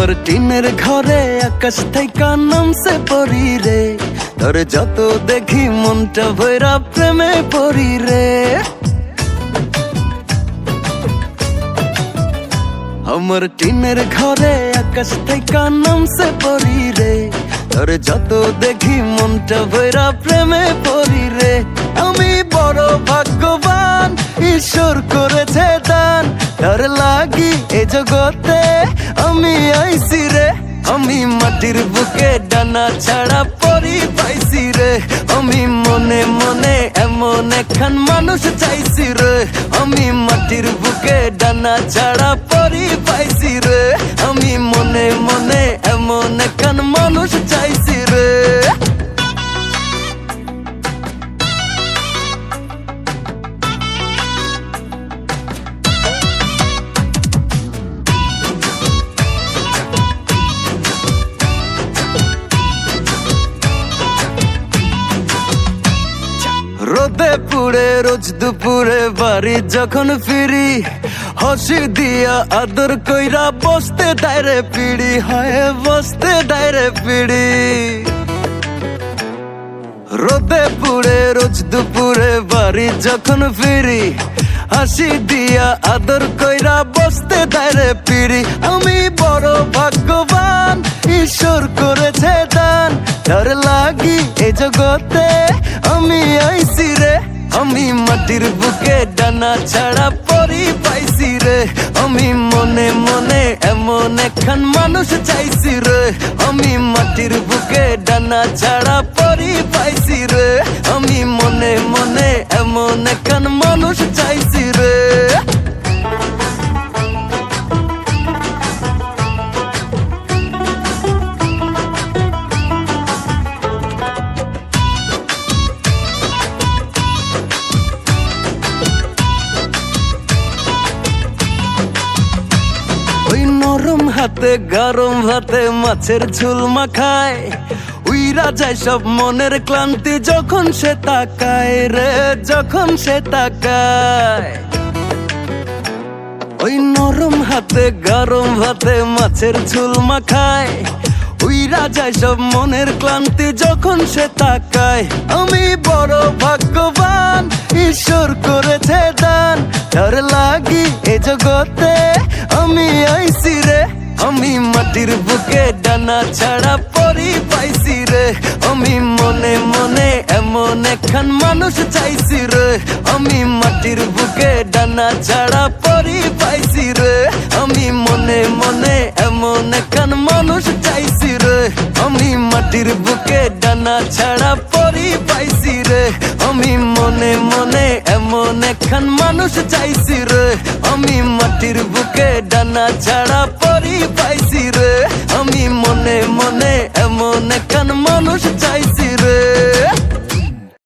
আমার টিনের ঘরে আকাশ থেকে নামছে পরি রে। তোর যত দেখি মনটা ভৈরা প্রেমে পড়ি রে। আমার টিনের ঘরে আকাশ থেকে নামছে পরি রে। তোর যত দেখি মনটা ভৈরা প্রেমে পড়ি রে। আমি বড় ভাগ্যবান, ঈশ্বর করেছে দান। তার লাগি এ জগতে আমি আইসি রে। আমি মাটির বুকে ডানা ছাড়া পরি পাইছি রে। আমি মনে মনে এমন এখান মানুষ চাইছি রে। আমি মাটির বুকে ডানা ছাড়া পরি পাইছি রে। রোদে পুড়ে, রোজ দুপুরে বাড়ি যখন ফিরি, হসি দিয়া আদর কইরা বসতে ডাইরে পিড়ি, হয় বসতে ডাইরে পিড়ি। রোদে পুড়ে, রোজ দুপুরে বাড়ি যখন ফিরি, হাসি দিয়া আদর কইরা বসতে দাঁড়ে পিড়ি। আমি বড় ভাগ্যবান, ঈশ্বর করেছে দান। তার লাগি এ জগতে, আমি আইছি রে আমি মাটির বুকে ডানা ছাড়া পরি পাইছি রে। আমি মনে মনে এমন একখান মানুষ চাইছি রে। আমি মাটির বুকে ডানা ছাড়া পরি হাতে গরম ভাতে মাছের ঝুল মাখায়। উইরা যায় সব মনের ক্লান্তি যখন সে তাকায় রে, যখন সে তাকায়। ওই নরম হাতে গরম ভাতে মাছের ঝুল মাখায়। উইরা যায় সব মনের ক্লান্তি যখন সে তাকায়। আমি বড় ভাগ্যবান, ঈশ্বর করেছে দান। তার লাগি এ জগতে আমি আইছি রে। আমি মাটির বুকে ডানা ছাড়া পরি পাইছি রে। আমি মনে মনে এমন একখান মানুষ চাইছি রে। আমি মাটির বুকে ডানা ছাড়া পরি পাইছি রে। আমি মনে মনে এমন একখান মানুষ চাইছি রে। আমি মাটির বুকে ডানা ছাড়া এমন এখন মানুষ চাইছি রে। আমি মাটির বুকে ডানা ছাড়া পরি পাইছি রে। আমি মনে মনে